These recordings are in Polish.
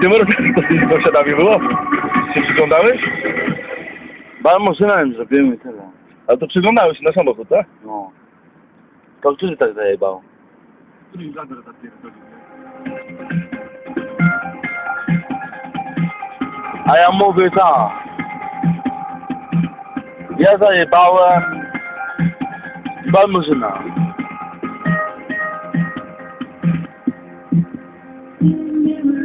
Ty może to z tymi sąsiadami było? Się przyglądałeś? Balmozynałem zrobimy tyle. Ale to przyglądałeś na samochód, tak? No. To który tak zajebał? A ja mówię tak. Ja zajebałem Balmurzyna.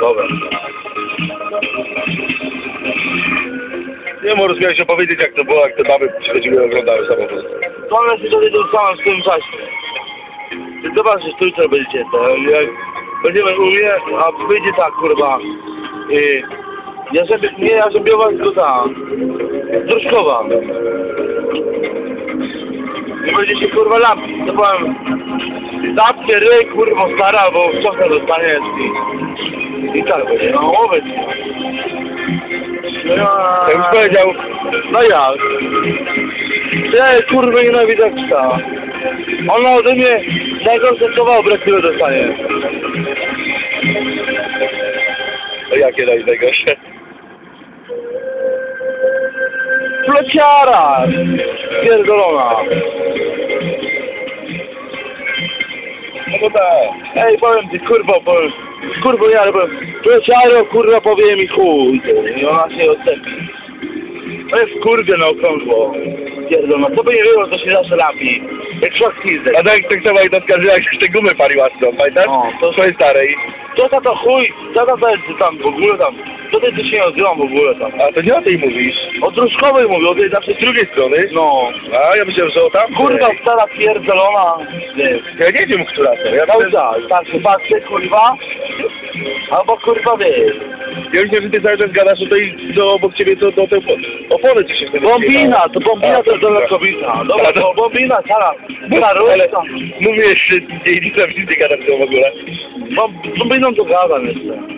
Dobra. Nie możesz miałeś opowiedzieć jak to było, jak te baby przychodziły i oglądały samochód. To one się dowiedzą same w tym czasie. Ty zobaczysz, tu jutro będziecie to. Jak będziemy u mnie, a wyjdzie tak, kurwa. I ja sobie, nie ja sobie was tylko ta. Druszkowa. Nie będzie się kurwa lampki. To powiem. Zapcie ryj, kurwa stara, bo wczoraj dostaniesz i, i tak będzie. No ci. No ja... Już powiedział, No jak? Ja kurwa nienawidzę psa. Ona ode mnie najgorsze słowa brakuje dostanie. to jakie daj najgorsze? Pleciara! Pierdolona. No to tak. Ej, powiem ci, kurwa, powiem. Kurwa, ja, powiem. Pleciaro, kurwa, powie mi chuj. I ona się odcepi. To jest kurwie na okrągło. Pierdolona. Co by nie było, to się zawsze lapi. Jak szlak pizdę. A tak, tak samo jak naskarżyła, jak te gumy paliła z tą, pamiętasz? O, To swojej starej. Tata to chuj, tata to jest tam w ogóle tam. Co ty się nie odzywam w ogóle tam. A to nie o tej mówisz. O Druszkowej mówię, o tej zawsze Z drugiej strony. No. A ja myślałem, że o tam. Kurwa stara pierdolona. Ja nie wiem, która to. Ja czas, tak się patrzy, kurwa. Albo kurwa wiesz. ja myślałem, że ty cały czas gadasz o tej, co obok ciebie, co do tej opony ci się wtedy Bombina, to bombina to jest dobra. dobra kobieta. Dobra, A, to- to bombina. Stara Ale mówię jeszcze, nie że ty gadasz to w ogóle. Bombiną to gadam jeszcze.